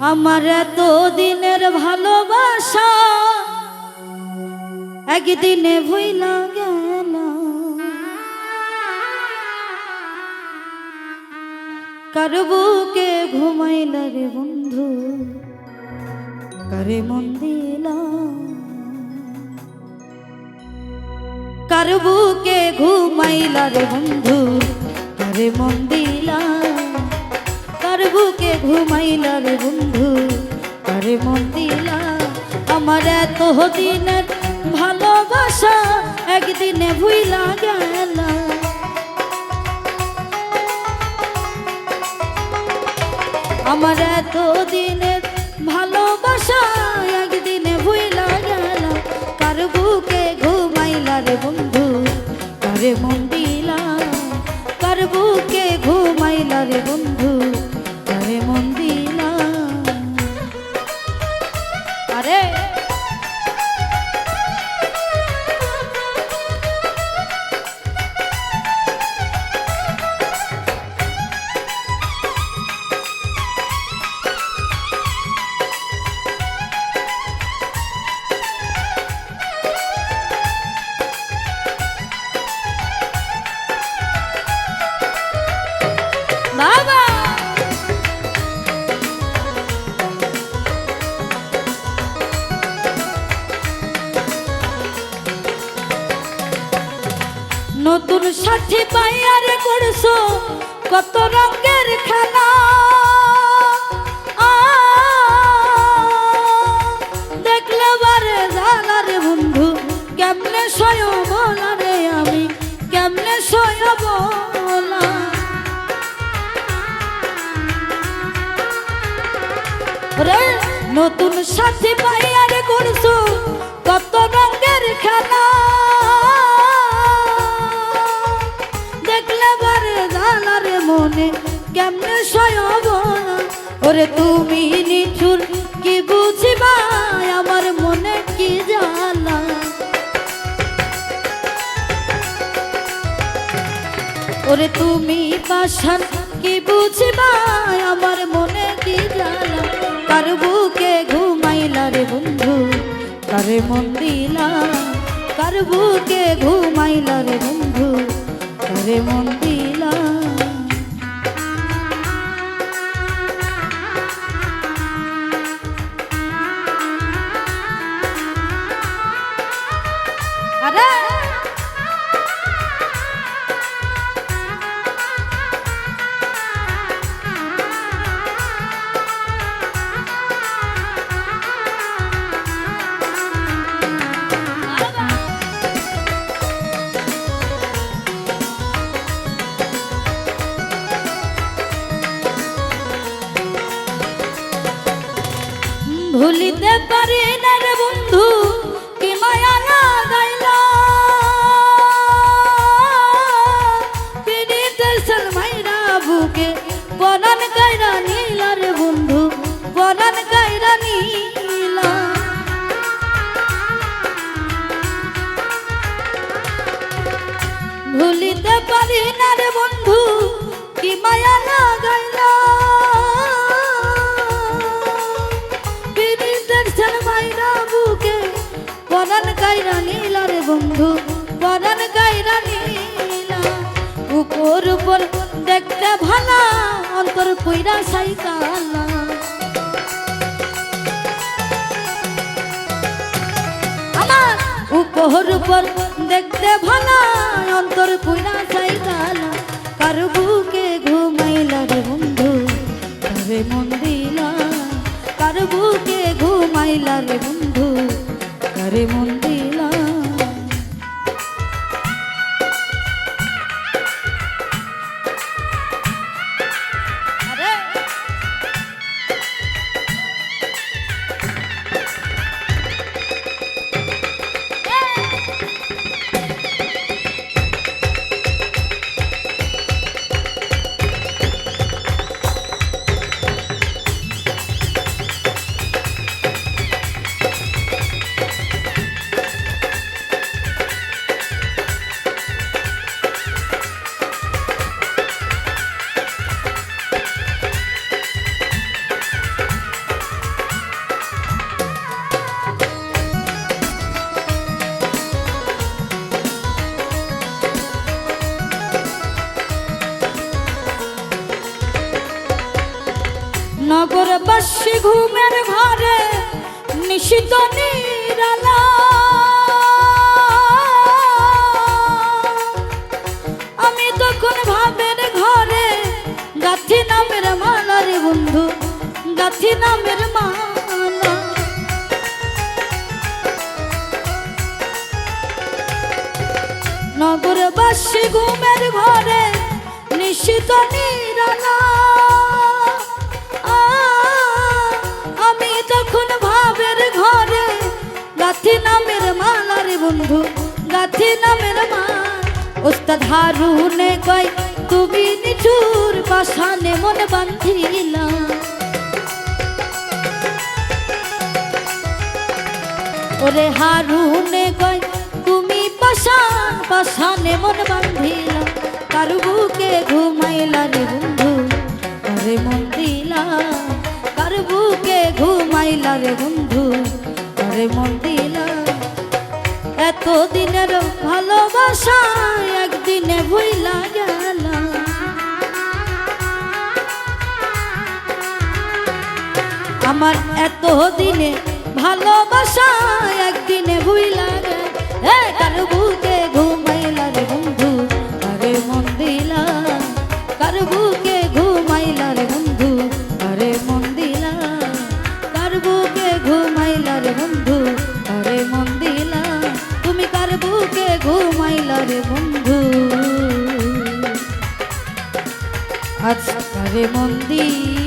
আমার এত দিনের ভালোবাসা একদিনে ভুইলা গেল। কার ঘুমাইলা রে বন্ধু? কারে মন দিলা? কার বুকে ঘুমাইলা রে বন্ধু? কারে মন ঘুমাইলা রে বন্ধু কারে মন দিলা। আমার এত দিনের ভালোবাসা একদিনে ভুইলা গেল। আমার এত দিনের ভালোবাসা একদিনে ভুইলা গেল। কার বুকে ঘুমাইলা রে বন্ধু কারে মন সাথী পাইয়ারে করছ কত রঙের খেলা। দেখলে বন্ধু, কেমনে রে আমি, কেমনে রে নতুন সাথী পাইয়ারে করছ কত রঙের খেলা। মনে কেমনে সয়ব ওরে তুমি নিঠুর, কি বুঝিবা আমার মনে কি জানা ওরে তুমি পাশান কি বুঝিবা আমার মনে কি জানা কার বুকে ঘুমাইলা রে বন্ধু? কারে মন দিলা? কার বুকে ঘুমাইলা রে বন্ধু? কারে মন ভুলিতে পারি বন্ধু পরান গাইরা নীলা। উপর উপর দেখতে ভালা, অন্তর কইরা সাইকালা। উপর উপর দেখতে ভালা, অন্তর পুইনা সাইকালা। কার বুকে ঘুমাইলা রে বন্ধু কারে মন দিলা। কার বুকে ঘুমাইলা রে বন্ধু, কারে মন ঘুমের ঘরে নিশিত নিরালা। আমি তখন ভাবের ঘরে গাথি নামের মালা রে বন্ধু, গাথি নামের মালা। নগরবাসী ঘুমের ঘরে নিশিত নিরালা। গাথি নামের মালার বন্ধু, গাথি নামের মা ওস্তাদ হারুনে কয়, তুমি নিঠুর পাশানে মন বান্ধিলা ওরে হারুনে কয়, তুমি পাশান পাশানে মন বান্ধিলা কার বুকে ঘুমাইলা ভুইলা গেল। আমার এত দিনে ভালোবাসা একদিনে ভুইলা গে। হে কার বুকে ঘুমাইলা রে বন্ধু? আরে মন দিলা। কার বুকে ঘুমাইলা রে বন্ধু? আরে মন দিলা। কার বুকে ঘুমাইলা রে বন্ধু? আরে মন দিলা। তুমি কার বুকে ঘুমাইলা রে বন্ধু? আজ কারে মন দিলা